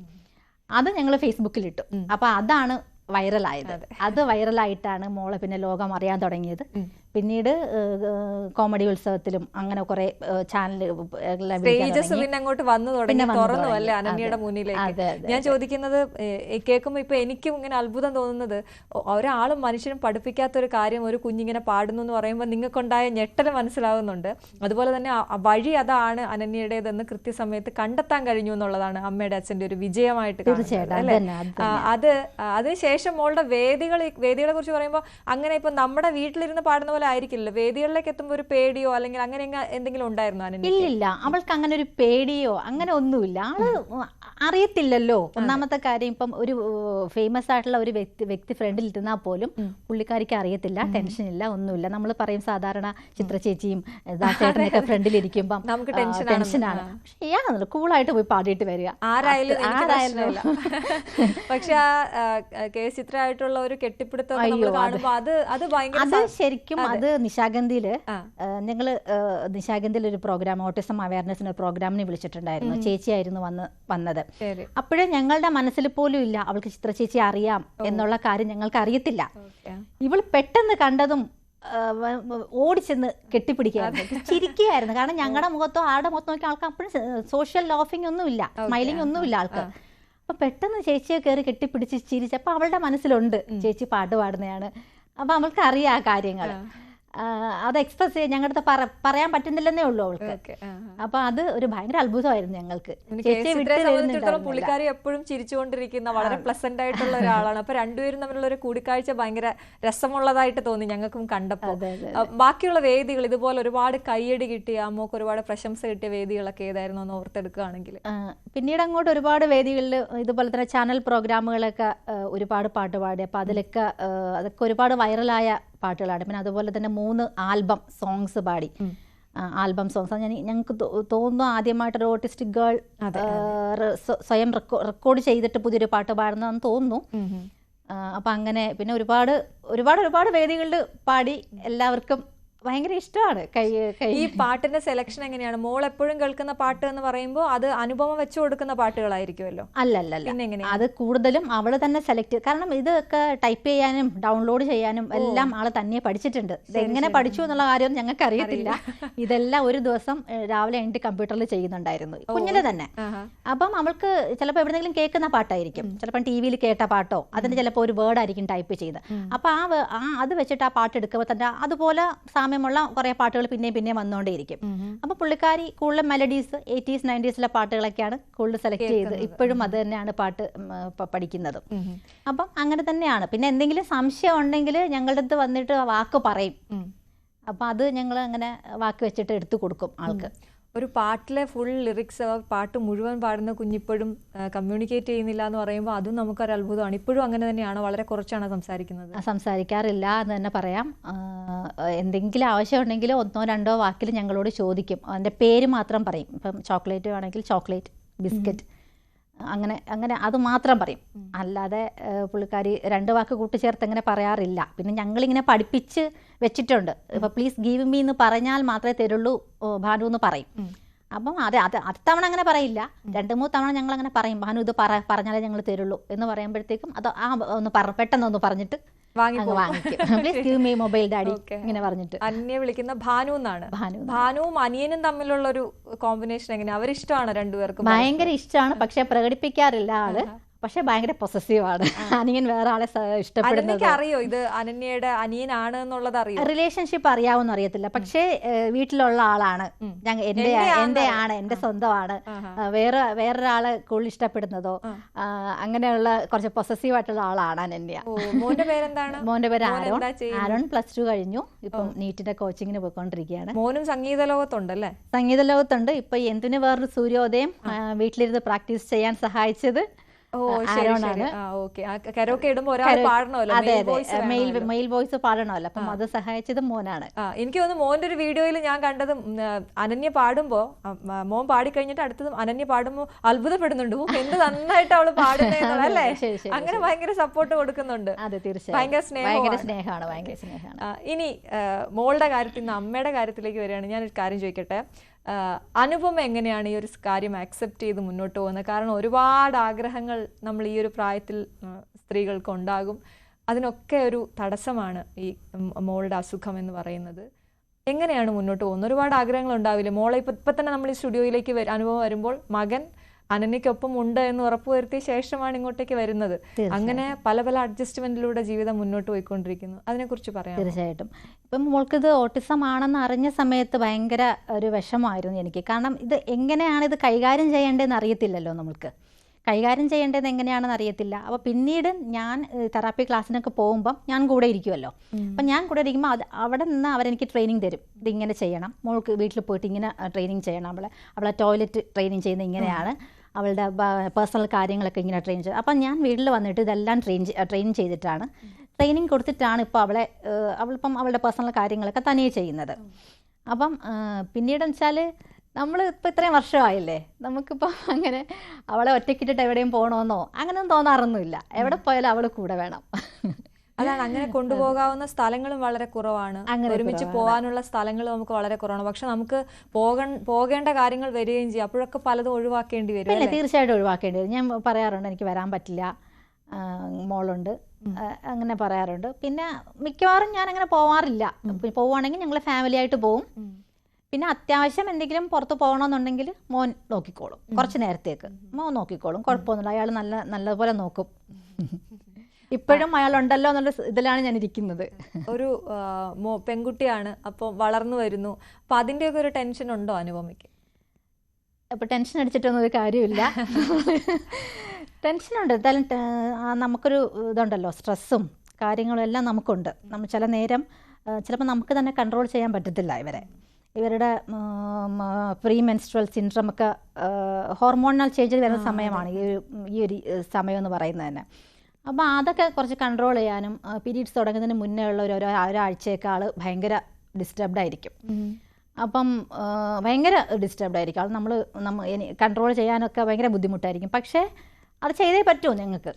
Speaker 2: അത് ഞങ്ങൾ ഫേസ്ബുക്കിൽ ഇട്ടു അപ്പൊ അതാണ് വൈറലായത്. അത്. വൈറലായിട്ടാണ് മോളെ പിന്നെ ലോകം അറിയാൻ തുടങ്ങിയത്. പിന്നീട് കോമഡി ഉത്സവത്തിലും അങ്ങനെ കുറെ ചാനൽ
Speaker 1: അങ്ങോട്ട് വന്നു തുടങ്ങി.
Speaker 2: പിന്നെ
Speaker 1: തുറന്നു അല്ലേ അനന്യയുടെ മുന്നിലേക്ക്? ഞാൻ ചോദിക്കുന്നത് കേൾക്കുമ്പോൾ ഇപ്പൊ എനിക്കും ഇങ്ങനെ അത്ഭുതം തോന്നുന്നത് ഒരാളും മനുഷ്യനും പഠിപ്പിക്കാത്ത ഒരു കാര്യം ഒരു കുഞ്ഞിങ്ങനെ പാടുന്നു എന്ന് പറയുമ്പോൾ നിങ്ങൾക്കുണ്ടായ ഞെട്ടൽ മനസ്സിലാവുന്നുണ്ട്. അതുപോലെ തന്നെ വഴി അതാണ് അനന്യയുടേതെന്ന് കൃത്യസമയത്ത് കണ്ടെത്താൻ കഴിഞ്ഞു എന്നുള്ളതാണ് അമ്മയുടെ അച്ഛന്റെ ഒരു വിജയമായിട്ട് അത് അതിനുശേഷം മോളുടെ വേദികൾ വേദികളെ കുറിച്ച് പറയുമ്പോൾ അങ്ങനെ ഇപ്പൊ നമ്മുടെ വീട്ടിലിരുന്ന് പാടുന്ന പോലെ ആയിരിക്കില്ലല്ലോ വേദികളിലേക്ക് എത്തുമ്പോൾ ഒരു പേടിയോ അല്ലെങ്കിൽ അങ്ങനെ എന്തെങ്കിലും ഉണ്ടായിരുന്നോ ഇല്ല
Speaker 2: ഇല്ലില്ല. അവൾക്ക് അങ്ങനെ ഒരു പേടിയോ അങ്ങനെ ഒന്നുമില്ല. ആൾ അറിയത്തില്ലല്ലോ. ഒന്നാമത്തെ കാര്യം ഇപ്പം ഒരു ഫേമസ് ആയിട്ടുള്ള ഒരു വ്യക്തി വ്യക്തി ഫ്രണ്ടിൽ ഇരുന്നാൽ പോലും പുള്ളിക്കാരിക്ക് അറിയത്തില്ല ടെൻഷൻ ഇല്ല ഒന്നുമില്ല. നമ്മൾ പറയും സാധാരണ ചിത്ര ചേച്ചിയും ദാസേട്ടനൊക്കെ ഫ്രണ്ടിൽ ഇരിക്കുമ്പം
Speaker 1: നമുക്ക്.
Speaker 2: ടെൻഷനാണ് പക്ഷെ ഇയാളാണല്ലോ കൂളായിട്ട് പോയി പാടിയിട്ട് വരിക.
Speaker 1: ആരായാലും
Speaker 2: അത് ആരായാലും
Speaker 1: പക്ഷെ ആ കെ ചിത്രമായിട്ടുള്ള ഒരു കെട്ടിപ്പിടുത്തം
Speaker 2: അത് ശരിക്കും അത്. നിശാഗന്ധിയിൽ
Speaker 1: ആ.
Speaker 2: ഞങ്ങൾ നിശാഗന്ധിയിൽ ഒരു പ്രോഗ്രാം ഓട്ടിസം അവയർനെസ്സിന് പ്രോഗ്രാമിന് വിളിച്ചിട്ടുണ്ടായിരുന്നു. ചേച്ചിയായിരുന്നു വന്ന് വന്നത്. അപ്പോഴേ ഞങ്ങളുടെ മനസ്സിൽ പോലും ഇല്ല അവൾക്ക് ചിത്ര ചേച്ചി അറിയാം എന്നുള്ള കാര്യം ഞങ്ങൾക്ക് അറിയത്തില്ല. ഇവൾ പെട്ടെന്ന് കണ്ടതും ഓടിച്ചെന്ന് കെട്ടിപ്പിടിക്കുകയായിരുന്നു. ചിരിക്കുകയായിരുന്നു. കാരണം ഞങ്ങളുടെ മുഖത്തോ ആരുടെ മുഖത്തോ നോക്കി ആൾക്ക് അപ്പോഴും സോഷ്യൽ ലോഫിംഗ് ഒന്നുമില്ല സ്മൈലിംഗ് ഒന്നുമില്ല ആൾക്ക്. അപ്പൊ പെട്ടെന്ന് ചേച്ചിയെ കയറി കെട്ടിപ്പിടിച്ച് ചിരിച്ചപ്പോ അവളുടെ മനസ്സിലുണ്ട് ചേച്ചി പാട്ട് പാടുന്നതാണ്. അപ്പൊ അവൾക്ക് അറിയാം ആ. കാര്യങ്ങൾ അത് എക്സ്പ്രസ് ചെയ്യാൻ ഞങ്ങളുടെ അടുത്ത് പറ- പറയാൻ പറ്റുന്നില്ലെന്നേ ഉള്ളൂ അവൾക്ക്. അപ്പൊ അത് ഒരു ഭയങ്കര അത്ഭുതമായിരുന്നു ഞങ്ങൾക്ക്.
Speaker 1: പുള്ളിക്കാരി എപ്പോഴും ചിരിച്ചുകൊണ്ടിരിക്കുന്ന വളരെ പ്ലസന്റ് ആയിട്ടുള്ള ഒരാളാണ്. അപ്പൊ രണ്ടുപേരും തമ്മിലുള്ള ഒരു കൂടിക്കാഴ്ച ഭയങ്കര രസമുള്ളതായിട്ട് തോന്നി ഞങ്ങൾക്കും കണ്ടപ്പോ.
Speaker 2: അതെ, അതെ,
Speaker 1: ആ, ബാക്കിയുള്ള വേദികൾ ഇതുപോലെ ഒരുപാട് കൈയടി കിട്ടിയ അമ്മയ്ക്ക് ഒരുപാട് പ്രശംസ കിട്ടിയ വേദികളൊക്കെ ഏതായിരുന്നു എന്ന് ഓർത്തെടുക്കുകയാണെങ്കിൽ.
Speaker 2: പിന്നീട് അങ്ങോട്ട് ഒരുപാട് വേദികളിൽ ഇതുപോലെ തന്നെ ചാനൽ പ്രോഗ്രാമുകളൊക്കെ ഒരുപാട് പാട്ട് പാടി. അപ്പോൾ അതിലൊക്കെ അതൊക്കെ ഒരുപാട് വൈറലായ പാട്ടുകളാണ്. പിന്നെ അതുപോലെ തന്നെ മൂന്ന് ആൽബം സോങ്സ് പാടി. ആൽബം സോങ്സ് ഞാൻ ഞങ്ങൾക്ക് തോന്നുന്നു ആദ്യമായിട്ടൊരു ഓട്ടിസ്റ്റിക് ഗേൾ സ്വയം റെക്കോർഡ് ചെയ്തിട്ട് പുതിയൊരു പാട്ട് പാടുന്നതെന്ന് തോന്നുന്നു. അപ്പം അങ്ങനെ പിന്നെ ഒരുപാട് ഒരുപാട് ഒരുപാട് വേദികളിൽ പാടി എല്ലാവർക്കും ഭയങ്കര ഇഷ്ടമാണ്. കൈ കൈ.
Speaker 1: ഈ പാട്ടിന്റെ സെലക്ഷൻ എങ്ങനെയാണ്? മോൾ എപ്പോഴും കേൾക്കുന്ന പാട്ട് എന്ന് പറയുമ്പോൾ അത് അനുപമ വെച്ചു കൊടുക്കുന്ന പാട്ടുകളായിരിക്കുമല്ലോ. അല്ലല്ല
Speaker 2: അത് കൂടുതലും അവൾ തന്നെ സെലക്ട് കാരണം ഇതൊക്കെ ടൈപ്പ് ചെയ്യാനും ഡൗൺലോഡ് ചെയ്യാനും എല്ലാം ആൾ തന്നെ പഠിച്ചിട്ടുണ്ട്. എങ്ങനെ പഠിച്ചു എന്നുള്ള കാര്യം ഞങ്ങൾക്ക് അറിയത്തില്ല. ഇതെല്ലാം ഒരു ദിവസം രാവിലെ എന്റെ കമ്പ്യൂട്ടറിൽ ചെയ്യുന്നുണ്ടായിരുന്നു. കുഞ്ഞിലെ തന്നെ. അപ്പം അവൾക്ക് ചിലപ്പോൾ എവിടെന്നെങ്കിലും കേൾക്കുന്ന പാട്ടായിരിക്കും. ചിലപ്പോൾ ടി വിയിൽ കേട്ട പാട്ടോ അതിന് ചിലപ്പോൾ ഒരു വേർഡ് ആയിരിക്കും ടൈപ്പ് ചെയ്ത്. അപ്പൊ ആ ആ അത് വെച്ചിട്ട് ആ പാട്ട് എടുക്കുമ്പോൾ തന്നെ അതുപോലെ സാമ്യമുള്ള കുറേ പാട്ടുകൾ പിന്നെയും പിന്നെയും വന്നുകൊണ്ടേയിരിക്കും. അപ്പോൾ പുള്ളിക്കാരി കൂടുതലും മെലഡീസ് എയ്റ്റീസ് നയന്റീസിലെ പാട്ടുകളൊക്കെയാണ് കൂടുതൽ സെലക്ട് ചെയ്ത് ഇപ്പോഴും അത് തന്നെയാണ് പാട്ട് പഠിക്കുന്നത്. അപ്പം അങ്ങനെ തന്നെയാണ്. പിന്നെ എന്തെങ്കിലും സംശയം ഉണ്ടെങ്കിൽ ഞങ്ങളുടെ അടുത്ത് വന്നിട്ട് വാക്ക് പറയും. അപ്പം അത് ഞങ്ങൾ അങ്ങനെ വാക്ക് വെച്ചിട്ട് എടുത്തു കൊടുക്കും ആൾക്ക്.
Speaker 1: ഒരു പാട്ടിലെ ഫുൾ ലിറിക്സ് പാട്ട് മുഴുവൻ പാടുന്ന കുഞ്ഞിപ്പോഴും കമ്മ്യൂണിക്കേറ്റ് ചെയ്യുന്നില്ല എന്ന് പറയുമ്പോൾ അതും നമുക്കൊരു അത്ഭുതമാണ്. ഇപ്പോഴും അങ്ങനെ തന്നെയാണ്. വളരെ കുറച്ചാണ് സംസാരിക്കുന്നത്.
Speaker 2: സംസാരിക്കാറില്ല എന്ന് തന്നെ പറയാം. എന്തെങ്കിലും എന്തെങ്കിലും ആവശ്യമുണ്ടെങ്കിൽ ഒന്നോ രണ്ടോ വാക്കിൽ ഞങ്ങളോട് ചോദിക്കും. അതിന്റെ പേര് മാത്രം പറയും. ഇപ്പം ചോക്ലേറ്റ് വേണമെങ്കിൽ ചോക്ലേറ്റ് ബിസ്ക്കറ്റ് അങ്ങനെ അങ്ങനെ അത് മാത്രം പറയും. അല്ലാതെ പുള്ളിക്കാരി രണ്ട് വാക്ക് കൂട്ടിച്ചേർത്ത് അങ്ങനെ പറയാറില്ല. പിന്നെ ഞങ്ങളിങ്ങനെ പഠിപ്പിച്ച് വെച്ചിട്ടുണ്ട്. ഇപ്പം പ്ലീസ് ഗീവ് മീ എന്ന് പറഞ്ഞാൽ മാത്രമേ തരുള്ളൂ ഭാനു എന്ന് പറയും. അപ്പം അത് അത് അടുത്തവണ അങ്ങനെ പറയില്ല. രണ്ട് മൂന്ന് തവണ ഞങ്ങൾ അങ്ങനെ പറയും ഭാനു ഇത് പറ പറഞ്ഞാലേ ഞങ്ങൾ തരുള്ളൂ എന്ന് പറയുമ്പോഴത്തേക്കും അത് ആ ഒന്ന് പറ പെട്ടെന്ന് ഒന്ന് പറഞ്ഞിട്ട് വാങ്ങിക്കും. Please give me mobile daddy
Speaker 1: Okay.
Speaker 2: ഇങ്ങനെ പറഞ്ഞിട്ട്.
Speaker 1: അന്യെ വിളിക്കുന്ന ഭാനു എന്നാണ്.
Speaker 2: ഭാനു.
Speaker 1: ഭാനുവും അനിയനും തമ്മിലുള്ള ഒരു കോമ്പിനേഷൻ എങ്ങനെയാ? അവരിഷ്ടമാണ് രണ്ടുപേർക്കും
Speaker 2: ഭയങ്കര ഇഷ്ടമാണ് പക്ഷെ പ്രകടിപ്പിക്കാറില്ല ആൾ. പക്ഷെ ഭയങ്കര പൊസസീവാണ് ആണ്. അനിയൻ വേറെ ആളെ ഇഷ്ടപ്പെടുന്നത്.
Speaker 1: അറിയോ? ഇത് അനന്യയുടെ അനിയനാണ് എന്നുള്ളത് അറിയാം?
Speaker 2: റിലേഷൻഷിപ്പ് അറിയാവുന്ന അറിയത്തില്ല. പക്ഷേ വീട്ടിലുള്ള ആളാണ്. ഞങ്ങൾ എന്റെ എന്റെ ആണ് എന്റെ സ്വന്തമാണ്. വേറെ വേറൊരാളെ കൂടുതൽ ഇഷ്ടപ്പെടുന്നതോ അങ്ങനെയുള്ള കുറച്ച് പൊസസീവ് ആയിട്ടുള്ള ആളാണ് അനന്യ.
Speaker 1: മോന്റെ പേരെന്താണ്?
Speaker 2: മോന്റെ പേര്
Speaker 1: ആരോ
Speaker 2: ആരോൺ ആരോൺ പ്ലസ് ടു കഴിഞ്ഞു. ഇപ്പം നീറ്റിന്റെ കോച്ചിങ്ങിന് പോയിക്കൊണ്ടിരിക്കുകയാണ്.
Speaker 1: മോനും സംഗീത ലോകത്തുണ്ടല്ലേ
Speaker 2: സംഗീത ലോകത്തുണ്ട് ഇപ്പൊ എന്തിനു വേറൊരു സൂര്യോദയം വീട്ടിലിരുന്ന് പ്രാക്ടീസ് ചെയ്യാൻ സഹായിച്ചത് മെയിൽ. Male voice പാടണമല്ലോ. അപ്പം അത് സഹായിച്ചത് മോനാണ്.
Speaker 1: എനിക്ക് തോന്നുന്നു മോന്റെ ഒരു വീഡിയോയിൽ ഞാൻ കണ്ടത് അനന്യ പാടുമ്പോ മോൻ പാടിക്കഴിഞ്ഞിട്ട് അടുത്തതും അനന്യ പാടുമ്പോ അത്ഭുതപ്പെടുന്നുണ്ട്. എന്ത് നന്നായിട്ട് അവൾ പാടുന്നേ അല്ലേ അങ്ങനെ ഭയങ്കര സപ്പോർട്ട് കൊടുക്കുന്നുണ്ട്.
Speaker 2: അതെ തീർച്ചയായും.
Speaker 1: ഭയങ്കര സ്നേഹമാണ്.
Speaker 2: ഭയങ്കര സ്നേഹമാണ്
Speaker 1: ഇനി മോളുടെ കാര്യത്തിൽ നിന്ന് അമ്മയുടെ കാര്യത്തിലേക്ക് വരികയാണ്. ഒരു കാര്യം ചോദിക്കട്ടെ? അനുപമ എങ്ങനെയാണ് ഈ ഒരു കാര്യം അക്സെപ്റ്റ് ചെയ്ത് മുന്നോട്ട് പോകുന്നത്? കാരണം ഒരുപാട് ആഗ്രഹങ്ങൾ നമ്മൾ ഈ ഒരു പ്രായത്തിൽ സ്ത്രീകൾക്ക് ഉണ്ടാകും. അതിനൊക്കെ ഒരു തടസ്സമാണ് ഈ മോളുടെ അസുഖം എന്ന് പറയുന്നത്. എങ്ങനെയാണ് മുന്നോട്ട് പോകുന്നത്? ഒരുപാട് ആഗ്രഹങ്ങൾ ഉണ്ടാവില്ലേ? മോളെ ഇപ്പം ഇപ്പം തന്നെ നമ്മൾ ഈ സ്റ്റുഡിയോയിലേക്ക് അനുഭവം വരുമ്പോൾ മകൻ അനന്യക്കൊപ്പം ഉണ്ട് എന്ന് ഉറപ്പുവരുത്തിയ ശേഷമാണ് ഇങ്ങോട്ടേക്ക് വരുന്നത്. അങ്ങനെ പല പല അഡ്ജസ്റ്റ്മെന്റിലൂടെ ജീവിതം മുന്നോട്ട് പോയിക്കൊണ്ടിരിക്കുന്നു. അതിനെക്കുറിച്ച് പറയാം
Speaker 2: തീർച്ചയായിട്ടും. ഇപ്പം ഇത് ഓട്ടിസം ആണെന്ന് അറിഞ്ഞ സമയത്ത് ഭയങ്കര ഒരു വിഷമമായിരുന്നു എനിക്ക്. കാരണം ഇത് എങ്ങനെയാണ് ഇത് കൈകാര്യം ചെയ്യേണ്ടതെന്ന് അറിയത്തില്ലല്ലോ നമ്മൾക്ക്. കൈകാര്യം ചെയ്യേണ്ടത് എങ്ങനെയാണെന്ന് അറിയത്തില്ല. അപ്പോൾ പിന്നീട് ഞാൻ തെറാപ്പി ക്ലാസ്സിനൊക്കെ പോകുമ്പം ഞാൻ കൂടെ ഇരിക്കുമല്ലോ അപ്പം ഞാൻ കൂടെ ഇരിക്കുമ്പോൾ അത് അവിടെ നിന്ന് അവരെനിക്ക് ട്രെയിനിങ് തരും. ഇത് ഇങ്ങനെ ചെയ്യണം. മോൾക്ക് വീട്ടിൽ പോയിട്ട് ഇങ്ങനെ ട്രെയിനിങ് ചെയ്യണം. അവളെ അവളെ ടോയ്ലറ്റ് ട്രെയിനിങ് ചെയ്യുന്നത് ഇങ്ങനെയാണ്. അവളുടെ പേഴ്സണൽ കാര്യങ്ങളൊക്കെ ഇങ്ങനെ ട്രെയിൻ ചെയ്തു. അപ്പം ഞാൻ വീട്ടിൽ വന്നിട്ട് ഇതെല്ലാം ട്രെയിൻ ട്രെയിൻ ചെയ്തിട്ടാണ്. ട്രെയിനിങ് കൊടുത്തിട്ടാണ് ഇപ്പോൾ അവളെ അവളിപ്പം അവളുടെ പേഴ്സണൽ കാര്യങ്ങളൊക്കെ തനിയെ ചെയ്യുന്നത്. അപ്പം പിന്നീട് വെച്ചാൽ നമ്മൾ ഇപ്പോൾ ഇത്രയും വർഷമായില്ലേ? നമുക്കിപ്പോൾ അങ്ങനെ അവളെ ഒറ്റയ്ക്കിട്ടിട്ട് എവിടെയും പോകണമെന്നോ അങ്ങനെയൊന്നും തോന്നാറൊന്നുമില്ല. എവിടെ പോയാലും അവൾ കൂടെ വേണം.
Speaker 1: അതാണ് അങ്ങനെ കൊണ്ടുപോകാവുന്ന സ്ഥലങ്ങളും വളരെ കുറവാണ്.
Speaker 2: അങ്ങനെ
Speaker 1: ഒരുമിച്ച് പോകാനുള്ള സ്ഥലങ്ങൾ നമുക്ക് വളരെ കുറവാണ്. പക്ഷെ നമുക്ക് പോകൺ പോകേണ്ട കാര്യങ്ങൾ വരികയും ചെയ്യും. അപ്പോഴൊക്കെ പലതും ഒഴിവാക്കേണ്ടി വരും അല്ലേ?
Speaker 2: തീർച്ചയായിട്ടും ഒഴിവാക്കേണ്ടി വരും. ഞാൻ പറയാറുണ്ട് എനിക്ക് വരാൻ പറ്റില്ല. മോളുണ്ട്. അങ്ങനെ പറയാറുണ്ട്. പിന്നെ മിക്കവാറും ഞാൻ അങ്ങനെ പോവാറില്ല പോവുകയാണെങ്കിൽ ഞങ്ങൾ ഫാമിലി ആയിട്ട് പോവും. പിന്നെ അത്യാവശ്യം എന്തെങ്കിലും പുറത്ത് പോകണമെന്നുണ്ടെങ്കിൽ മോൻ നോക്കിക്കോളും. കുറച്ച് നേരത്തേക്ക്. മോൻ നോക്കിക്കോളും. കുഴപ്പമൊന്നുമില്ല. അയാൾ നല്ല നല്ലപോലെ നോക്കും. ഇപ്പോഴും അയാൾ ഉണ്ടല്ലോ എന്നുള്ള ഇതിലാണ് ഞാൻ ഇരിക്കുന്നത്.
Speaker 1: ഒരു പെൺകുട്ടിയാണ്. അപ്പോൾ വളർന്നു വരുന്നു. അപ്പൊ അതിന്റെയൊക്കെ ഒരു ടെൻഷൻ ഉണ്ടോ അനുപമയ്ക്ക്?
Speaker 2: അപ്പോൾ ടെൻഷൻ അടിച്ചിട്ടൊന്നും ഒരു കാര്യമില്ല. ടെൻഷനുണ്ട് എന്തായാലും നമുക്കൊരു ഇതുണ്ടല്ലോ. സ്ട്രെസ്സും കാര്യങ്ങളും എല്ലാം നമുക്കുണ്ട്. നമ്മൾ ചില നേരം ചിലപ്പോൾ നമുക്ക് തന്നെ കൺട്രോൾ ചെയ്യാൻ പറ്റത്തില്ല ഇവരെ. ഇവരുടെ പ്രീ മെൻസ്ട്രൽ സിൻഡ്രം ഒക്കെ ഹോർമോണൽ ചേഞ്ച് വരുന്ന സമയമാണ് ഈ ഒരു ഈ ഒരു സമയം എന്ന് പറയുന്നത് തന്നെ. അപ്പോൾ അതൊക്കെ കുറച്ച് കൺട്രോൾ ചെയ്യാനും പീരീഡ്സ് തുടങ്ങുന്നതിന് മുന്നേ ഉള്ള ഒരു ഒരു- ഒരാഴ്ചയൊക്കെ ആൾ ഭയങ്കര ഡിസ്റ്റർബ്ഡ് ആയിരിക്കും. അപ്പം ഭയങ്കര ഡിസ്റ്റർബ്ഡ് ആയിരിക്കും. അത് നമ്മൾ നമ്മൾ കൺട്രോൾ ചെയ്യാനൊക്കെ ഭയങ്കര ബുദ്ധിമുട്ടായിരിക്കും. പക്ഷേ അത് ചെയ്തേ പറ്റൂ ഞങ്ങൾക്ക്.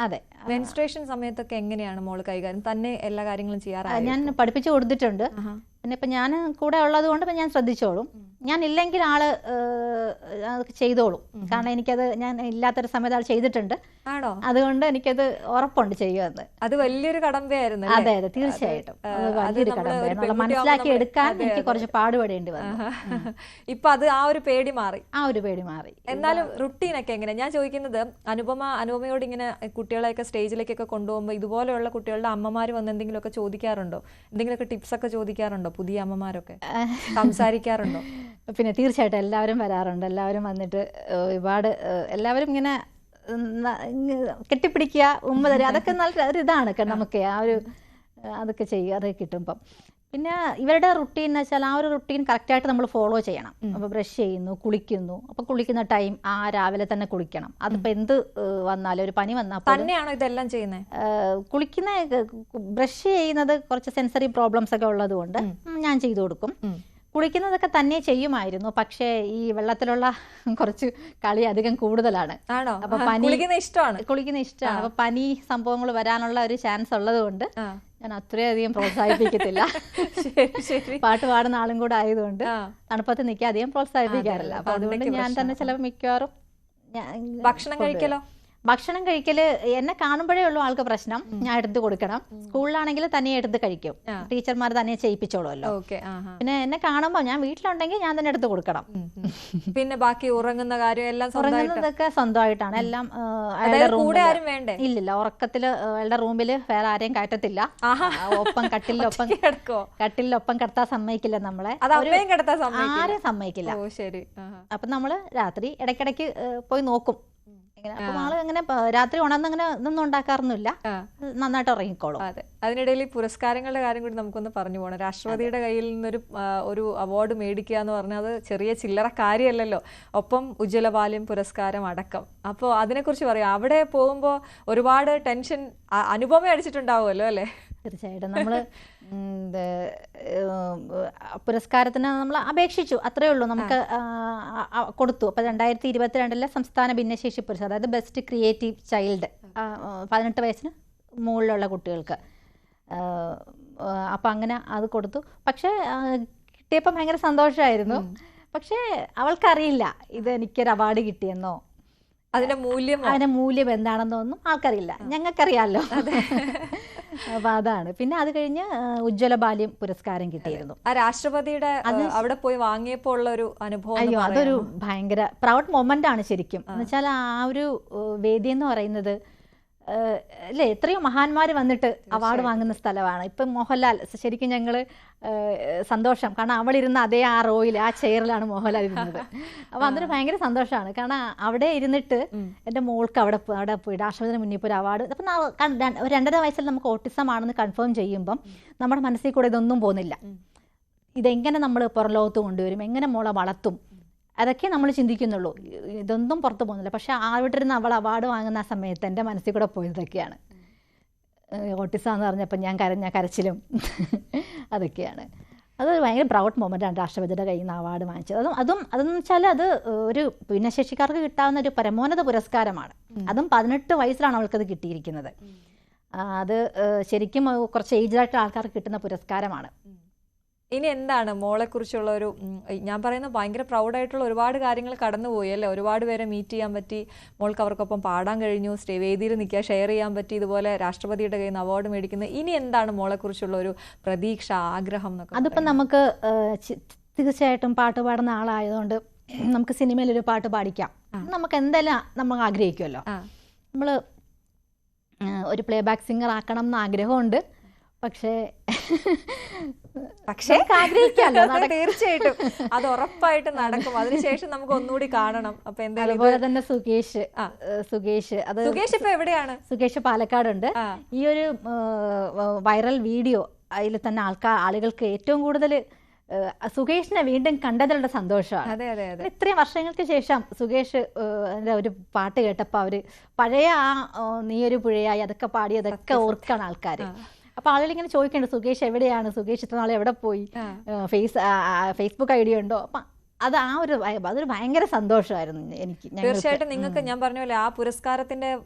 Speaker 2: അതെ.
Speaker 1: മെൻസ്ട്രേഷൻ സമയത്തൊക്കെ എങ്ങനെയാണ് മോൾ കൈകാര്യം? തന്നെ എല്ലാ കാര്യങ്ങളും ചെയ്യാറ്
Speaker 2: ഞാൻ പഠിപ്പിച്ചു കൊടുത്തിട്ടുണ്ട്. പിന്നെ ഇപ്പം ഞാൻ കൂടെ ഉള്ളത് കൊണ്ട് ഞാൻ ശ്രദ്ധിച്ചോളും. ഞാൻ ഇല്ലെങ്കിൽ ആൾ അത് ചെയ്തോളും. കാരണം എനിക്കത് ഞാൻ ഇല്ലാത്തൊരു സമയത്ത് ആൾ ചെയ്തിട്ടുണ്ട്.
Speaker 1: ആണോ?
Speaker 2: അതുകൊണ്ട് എനിക്കത് ഉറപ്പുണ്ട് ചെയ്യുമെന്ന്
Speaker 1: അത് വലിയൊരു കടമ്പയായിരുന്നു
Speaker 2: അതെ അതെ തീർച്ചയായിട്ടും. വലിയൊരു
Speaker 1: കടമ്പയായിരുന്നു.
Speaker 2: മനസ്സിലാക്കി എടുക്കാൻ എനിക്ക് കുറച്ച് പാടുപെടേണ്ടി വന്നു.
Speaker 1: ഇപ്പൊ അത് ആ ഒരു പേടി മാറി.
Speaker 2: ആ ഒരു പേടി മാറി.
Speaker 1: എന്നാലും റുട്ടീനൊക്കെ എങ്ങനെ ഞാൻ ചോദിക്കുന്നത് അനുപമ അനുപമയോട് ഇങ്ങനെ കുട്ടികളെയൊക്കെ സ്റ്റേജിലേക്കൊക്കെ കൊണ്ടുപോകുമ്പോൾ ഇതുപോലെയുള്ള കുട്ടികളുടെ അമ്മമാർ വന്ന് എന്തെങ്കിലുമൊക്കെ ചോദിക്കാറുണ്ടോ? എന്തെങ്കിലുമൊക്കെ ടിപ്സ് ഒക്കെ ചോദിക്കാറുണ്ടോ? പുതിയ അമ്മമാരൊക്കെ സംസാരിക്കാറുണ്ടോ?
Speaker 2: പിന്നെ തീർച്ചയായിട്ടും എല്ലാവരും വരാറുണ്ട്. എല്ലാവരും വന്നിട്ട് ഒരുപാട് എല്ലാവരും ഇങ്ങനെ കെട്ടിപ്പിടിക്കുക ഉമ്മ തരിക അതൊക്കെ നല്ല ഒരു ഇതാണ്. നമുക്ക് ആ ഒരു അതൊക്കെ ചെയ്യുക അതൊക്കെ കിട്ടുമ്പം പിന്നെ ഇവരുടെ റുട്ടീൻ എന്ന് വെച്ചാൽ ആ ഒരു റുട്ടീൻ കറക്റ്റായിട്ട് നമ്മൾ ഫോളോ ചെയ്യണം. അപ്പോൾ ബ്രഷ് ചെയ്യുന്നു കുളിക്കുന്നു. അപ്പോൾ കുളിക്കുന്ന ടൈം ആ രാവിലെ തന്നെ കുളിക്കണം. അതിപ്പോൾ എന്ത് വന്നാലും ഒരു പനി വന്നാൽ
Speaker 1: തന്നെയാണോ ഇതെല്ലാം ചെയ്യുന്നത്
Speaker 2: കുളിക്കുന്ന ബ്രഷ് ചെയ്യുന്നത് കുറച്ച് സെൻസറി പ്രോബ്ലംസ് ഒക്കെ ഉള്ളതുകൊണ്ട് ഞാൻ ചെയ്തു കൊടുക്കും. കുളിക്കുന്നതൊക്കെ തന്നെ ചെയ്യുമായിരുന്നു. പക്ഷേ ഈ വെള്ളത്തിലുള്ള കുറച്ച് കളി അധികം കൂടുതലാണ്. അപ്പൊ പനി
Speaker 1: ഇഷ്ടമാണ്.
Speaker 2: കുളിക്കുന്ന ഇഷ്ടമാണ്. അപ്പൊ പനി സംഭവങ്ങൾ വരാനുള്ള ഒരു ചാൻസ് ഉള്ളത് കൊണ്ട്. ഞാൻ അത്രയധികം പ്രോത്സാഹിപ്പിക്കത്തില്ല. പാട്ട് പാടുന്ന ആളും കൂടെ ആയതുകൊണ്ട്. തണുപ്പത്ത് നിൽക്കാൻ അധികം പ്രോത്സാഹിപ്പിക്കാറില്ല. അപ്പൊ അതുകൊണ്ട് ഞാൻ തന്നെ ചിലപ്പോൾ മിക്കവാറും
Speaker 1: ഭക്ഷണം കഴിക്കലോ?
Speaker 2: ഭക്ഷണം കഴിക്കൽ എന്നെ കാണുമ്പോഴേ ഉള്ളൂ ആൾക്ക് പ്രശ്നം. ഞാൻ എടുത്ത് കൊടുക്കണം. സ്കൂളിലാണെങ്കിൽ തന്നെ എടുത്ത് കഴിക്കും. ടീച്ചർമാർ തന്നെ ചെയ്യിപ്പിച്ചോളുമല്ലോ.
Speaker 1: ഓക്കെ
Speaker 2: പിന്നെ എന്നെ കാണുമ്പോൾ ഞാൻ വീട്ടിലുണ്ടെങ്കിൽ ഞാൻ തന്നെ എടുത്ത് കൊടുക്കണം.
Speaker 1: പിന്നെ ബാക്കി ഉറങ്ങുന്ന കാര്യം എല്ലാം
Speaker 2: ഉറങ്ങുന്നതൊക്കെ സ്വന്തമായിട്ടാണ്. എല്ലാം ആ,
Speaker 1: കൂടെ ആരും വേണ്ടേ?
Speaker 2: ഇല്ലില്ല ഉറക്കത്തിൽ ആ, അയാളുടെ റൂമിൽ വേറെ ആരെയും കയറ്റത്തില്ല. ഒപ്പം കട്ടിലൊപ്പം
Speaker 1: കിടക്കോ
Speaker 2: കട്ടിലൊപ്പം കിടത്താൻ സമ്മതിക്കില്ല നമ്മളെ.
Speaker 1: സമ്മതിക്കില്ല?
Speaker 2: ആരെയും സമ്മതിക്കില്ല.
Speaker 1: ശരി.
Speaker 2: അപ്പൊ നമ്മൾ രാത്രി ഇടക്കിടക്ക് പോയി നോക്കും. അപ്പൊ ആൾ അങ്ങനെ രാത്രി ഉണർന്ന് അങ്ങനെ ഇതൊന്നും ഉണ്ടാക്കാറൊന്നുമില്ല. നന്നായിട്ട് ഉറങ്ങിക്കോളും.
Speaker 1: അതെ. അതിനിടയിൽ ഈ പുരസ്കാരങ്ങളുടെ കാര്യം കൂടി നമുക്കൊന്ന് പറഞ്ഞു പോകണം രാഷ്ട്രപതിയുടെ കയ്യിൽ നിന്നൊരു ഒരു അവാർഡ് മേടിക്കുക എന്ന് പറഞ്ഞാൽ അത് ചെറിയ ചില്ലറ കാര്യമല്ലല്ലോ. ഒപ്പം ഉജ്ജ്വല ബാല്യം പുരസ്കാരം അടക്കം. അപ്പോൾ അതിനെക്കുറിച്ച് പറയാം. അവിടെ പോകുമ്പോൾ ഒരുപാട് ടെൻഷൻ അനുഭവം അനുപമ അടിച്ചിട്ടുണ്ടാവുമല്ലോ അല്ലേ?
Speaker 2: തീർച്ചയായിട്ടും. നമ്മൾ പുരസ്കാരത്തിന് നമ്മൾ അപേക്ഷിച്ചു. അത്രയേ ഉള്ളൂ. നമുക്ക് കൊടുത്തു. അപ്പോൾ രണ്ടായിരത്തി ഇരുപത്തിരണ്ടിലെ സംസ്ഥാന ഭിന്നശേഷി പുരസ്കാരം അതായത് ബെസ്റ്റ് ക്രിയേറ്റീവ് ചൈൽഡ് പതിനെട്ട് വയസ്സിന് മുകളിലുള്ള കുട്ടികൾക്ക്. അപ്പം അങ്ങനെ അത് കൊടുത്തു. പക്ഷേ കിട്ടിയപ്പോൾ ഭയങ്കര സന്തോഷമായിരുന്നു പക്ഷേ അവൾക്കറിയില്ല ഇത് എനിക്കൊരു അവാർഡ് കിട്ടിയെന്നോ.
Speaker 1: അതിന്റെ മൂല്യം
Speaker 2: അതിന്റെ മൂല്യം എന്താണെന്നോ ഒന്നും ആൾക്കറിയില്ല ഞങ്ങൾക്കറിയാമല്ലോ അപ്പൊ അതാണ് പിന്നെ അത് കഴിഞ്ഞ് ഉജ്ജ്വല ബാല്യം പുരസ്കാരം കിട്ടിയിരുന്നു.
Speaker 1: ആ രാഷ്ട്രപതിയുടെ അവിടെ പോയി വാങ്ങിയപ്പോൾ ഉള്ള ഒരു അനുഭവം
Speaker 2: അയ്യോ അതൊരു ഭയങ്കര പ്രൗഡ് മൊമെന്റ് ആണ് ശരിക്കും എന്നുവെച്ചാൽ ആ ഒരു വേദി എന്ന് പറയുന്നത് അല്ലേ എത്രയോ മഹാന്മാർ വന്നിട്ട് അവാർഡ് വാങ്ങുന്ന സ്ഥലമാണ്. ഇപ്പം മോഹൻലാൽ ശരിക്കും ഞങ്ങൾ സന്തോഷം. കാരണം അവളിരുന്ന അതേ ആ റോയിൽ ആ ചെയറിലാണ് മോഹൻലാൽ ഇരുന്നത്. അപ്പം അതൊരു ഭയങ്കര സന്തോഷമാണ്. കാരണം അവിടെ ഇരുന്നിട്ട് എന്റെ മോൾക്ക് അവിടെ അവിടെ പോയി ആശ്രമത്തിന് മുന്നിൽ പോയി അവാർഡ്. അപ്പം ഒരു രണ്ടര വയസ്സിൽ നമുക്ക് ഓട്ടിസം ആണെന്ന് കൺഫേം ചെയ്യുമ്പം നമ്മുടെ മനസ്സിൽ കൂടെ ഇതൊന്നും പോകുന്നില്ല ഇതെങ്ങനെ നമ്മൾ പുറം ലോകത്ത് കൊണ്ടുവരും? എങ്ങനെ മോളെ വളർത്തും? അതൊക്കെ നമ്മൾ ചിന്തിക്കുന്നുള്ളൂ. ഇതൊന്നും പുറത്ത് പോകുന്നില്ല. പക്ഷെ ആവിട്ടിരുന്ന് അവൾ അവാർഡ് വാങ്ങുന്ന ആ സമയത്ത് എന്റെ മനസ്സിൽ കൂടെ പോയതൊക്കെയാണ്. ഓട്ടിസാന്ന് പറഞ്ഞപ്പോൾ ഞാൻ കരഞ്ഞ കരച്ചിലും അതൊക്കെയാണ്. അത് ഭയങ്കര പ്രൗഡ് മൊമെന്റാണ് രാഷ്ട്രപതിയുടെ കയ്യിൽ നിന്ന് അവാർഡ് വാങ്ങിച്ചത്. അതും അതും അതെന്ന് വെച്ചാൽ അത് ഒരു ഭിന്നശേഷിക്കാർക്ക് കിട്ടാവുന്ന ഒരു പരമോന്നത പുരസ്കാരമാണ്. അതും പതിനെട്ട് വയസ്സിലാണ് അവൾക്കത് കിട്ടിയിരിക്കുന്നത്. അത് ശരിക്കും കുറച്ച് ഏജ്ഡായിട്ടുള്ള ആൾക്കാർക്ക് കിട്ടുന്ന പുരസ്കാരമാണ്.
Speaker 1: ഇനി എന്താണ് മോളെ കുറിച്ചുള്ള ഒരു ഞാൻ പറയുന്ന ഭയങ്കര പ്രൗഡായിട്ടുള്ള ഒരുപാട് കാര്യങ്ങൾ കടന്നുപോയി അല്ലേ? ഒരുപാട് പേരെ മീറ്റ് ചെയ്യാൻ പറ്റി. മോൾക്ക് അവർക്കൊപ്പം പാടാൻ കഴിഞ്ഞു. സ്റ്റേ വേദിയിൽ നിൽക്കുക ഷെയർ ചെയ്യാൻ പറ്റി. ഇതുപോലെ രാഷ്ട്രപതിയുടെ കയ്യിൽ നിന്ന് അവാർഡ് മേടിക്കുന്നത് ഇനി എന്താണ് മോളെ കുറിച്ചുള്ള ഒരു പ്രതീക്ഷ ആഗ്രഹം എന്നൊക്കെ
Speaker 2: അതിപ്പോൾ നമുക്ക് തീർച്ചയായിട്ടും പാട്ട് പാടുന്ന ആളായതുകൊണ്ട് നമുക്ക് സിനിമയിൽ ഒരു പാട്ട് പാടിക്കാം. നമുക്ക് എന്തായാലും നമ്മൾ ആഗ്രഹിക്കുമല്ലോ നമ്മൾ ഒരു പ്ലേ ബാക്ക് സിംഗർ ആക്കണം എന്ന് ആഗ്രഹമുണ്ട്. പക്ഷേ
Speaker 1: പക്ഷേ തീർച്ചയായിട്ടും. അത് ഉറപ്പായിട്ട് നടക്കും. അതിനുശേഷം നമുക്ക് ഒന്നുകൂടി കാണണം. അപ്പൊ എന്തായാലും
Speaker 2: അതുപോലെ തന്നെ സുകേഷ് സുകേഷ് അത്
Speaker 1: സുകേഷ് ഇപ്പൊ എവിടെയാണ്?
Speaker 2: സുകേഷ് പാലക്കാടുണ്ട്.
Speaker 1: ഉണ്ട്
Speaker 2: ഈ ഒരു വൈറൽ വീഡിയോ അതിൽ തന്നെ ആൾക്കാർ ആളുകൾക്ക് ഏറ്റവും കൂടുതൽ സുകേഷിനെ വീണ്ടും കണ്ടതിലുള്ള സന്തോഷമാണ്.
Speaker 1: അതെ അതെ അതെ.
Speaker 2: ഇത്രയും വർഷങ്ങൾക്ക് ശേഷം സുകേഷ് ഒരു പാട്ട് കേട്ടപ്പോൾ അവർ പഴയ ആ നീയൊരു പുഴയായി അതൊക്കെ പാടി അതൊക്കെ ഓർക്കാണ് ആൾക്കാർ അപ്പൊ ആളുകൾ ഇങ്ങനെ ചോദിക്കുന്നുണ്ട് സുകേഷ് എവിടെയാണ്? സുകേഷ് ഇത്ര നാളെ എവിടെ പോയി? ഫേസ് ഫേസ്ബുക്ക് ഐ ഡി ഉണ്ടോ? അപ്പൊ അത് ആ ഒരു അതൊരു ഭയങ്കര സന്തോഷമായിരുന്നു എനിക്ക്.
Speaker 1: തീർച്ചയായിട്ടും നിങ്ങൾക്ക് ഞാൻ പറഞ്ഞ പോലെ ആ പുരസ്കാരത്തിന്റെ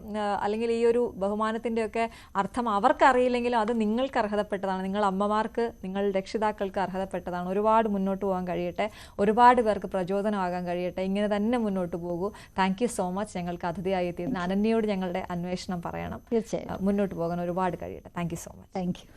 Speaker 1: അല്ലെങ്കിൽ ഈ ഒരു ബഹുമാനത്തിന്റെ ഒക്കെ അർത്ഥം അവർക്ക് അറിയില്ലെങ്കിലും അത് നിങ്ങൾക്ക് അർഹതപ്പെട്ടതാണ്. നിങ്ങൾ അമ്മമാർക്ക് നിങ്ങൾ രക്ഷിതാക്കൾക്ക് അർഹതപ്പെട്ടതാണ്. ഒരുപാട് മുന്നോട്ട് പോകാൻ കഴിയട്ടെ. ഒരുപാട് പേർക്ക് പ്രചോദനമാകാൻ കഴിയട്ടെ. ഇങ്ങനെ തന്നെ മുന്നോട്ട് പോകൂ. താങ്ക് യു സോ മച്ച് ഞങ്ങൾക്ക് അതിഥിയായി എത്തിയതിന് അനന്യയോട് ഞങ്ങളുടെ അന്വേഷണം പറയണം.
Speaker 2: തീർച്ചയായും.
Speaker 1: മുന്നോട്ട് പോകാൻ ഒരുപാട് കഴിയട്ടെ. Thank you so much
Speaker 2: thank you